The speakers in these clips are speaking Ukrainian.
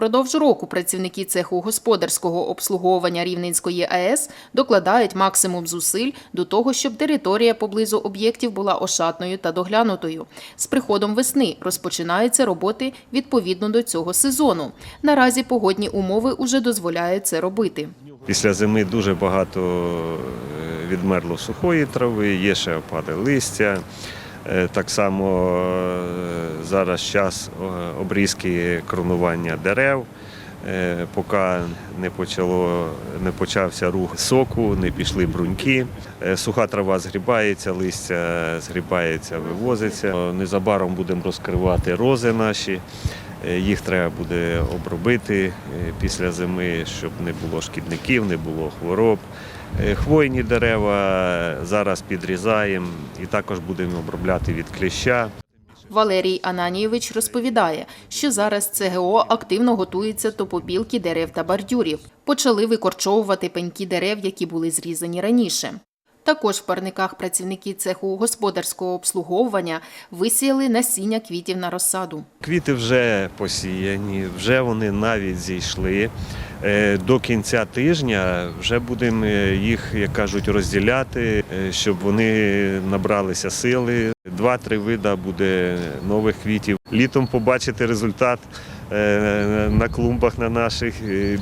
Впродовж року працівники цеху господарського обслуговування Рівненської АЕС докладають максимум зусиль до того, щоб територія поблизу об'єктів була ошатною та доглянутою. З приходом весни розпочинаються роботи відповідно до цього сезону. Наразі погодні умови уже дозволяють це робити. Після зими дуже багато е, відмерло сухої трави, є ще опади листя. Е, Так само е, зараз час е, обрізки кронування дерев. Поки не, почало, не почався рух соку, не пішли бруньки. Суха трава згрібається, листя згрібається, вивозиться. Незабаром будемо розкривати рози наші. Е, Їх треба буде обробити е, після зими, щоб не було шкідників, не було хвороб. Е, Хвойні дерева зараз підрізаємо і також будемо обробляти від кліща. Валерій Ананійович розповідає, що зараз ЦГО активно готується до попілки дерев та бордюрів. Почали викорчовувати пеньки дерев, які були зрізані раніше. Також в парниках працівники цеху господарського обслуговування висіяли насіння квітів на розсаду. Квіти вже посіяні, вже вони навіть зійшли. Е, До кінця тижня вже будемо їх, як кажуть, розділяти, е, щоб вони набралися сили. Два-три вида буде нових квітів. Літом побачити результат е, на клумбах на наших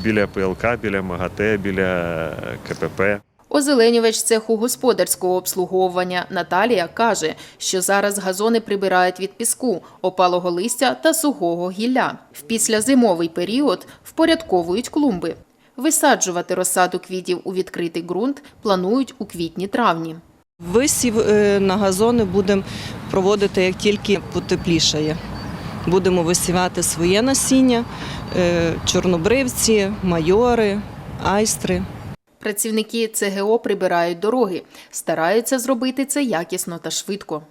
біля ПЛК, біля МАГАТЕ, біля КПП. Озеленювач цеху господарського обслуговування Наталія каже, що зараз газони прибирають від піску, опалого листя та сухого гілля. В післязимовий період впорядковують клумби. Висаджувати розсаду квітів у відкритий ґрунт планують у квітні-травні. Висів е, на газони будемо проводити як тільки потеплішає. Будемо висівати своє насіння, е, чорнобривці, майори, айстри. Працівники ЦГО прибирають дороги, стараються зробити це якісно та швидко.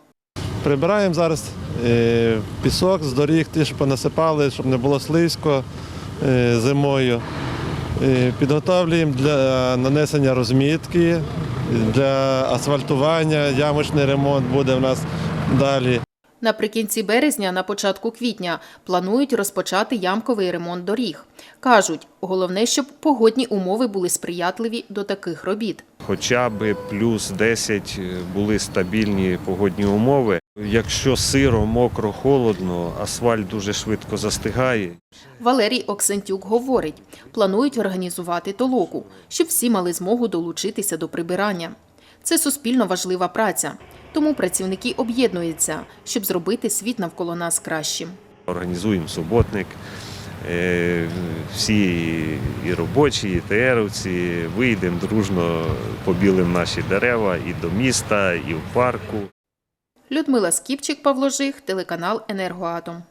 Прибираємо зараз е, пісок з доріг, ті, що понасипали, щоб не було слизько е, зимою. Е, Підготовлюємо для нанесення розмітки, для асфальтування, ямочний ремонт буде в нас далі. Наприкінці березня, на початку квітня, планують розпочати ямковий ремонт доріг. Кажуть, головне, щоб погодні умови були сприятливі до таких робіт. Хоча б плюс 10 були стабільні погодні умови. Якщо сиро, мокро, холодно, асфальт дуже швидко застигає. Валерій Оксентюк говорить, планують організувати толоку, щоб всі мали змогу долучитися до прибирання. Це суспільно важлива праця, тому працівники об'єднуються, щоб зробити світ навколо нас кращим. Організуємо суботник. Е, Всі і робочі, і ТРовці вийдемо дружно, побілимо наші дерева і до міста, і в парку. Людмила Скіпчик, Павло Жих, телеканал Енергоатом.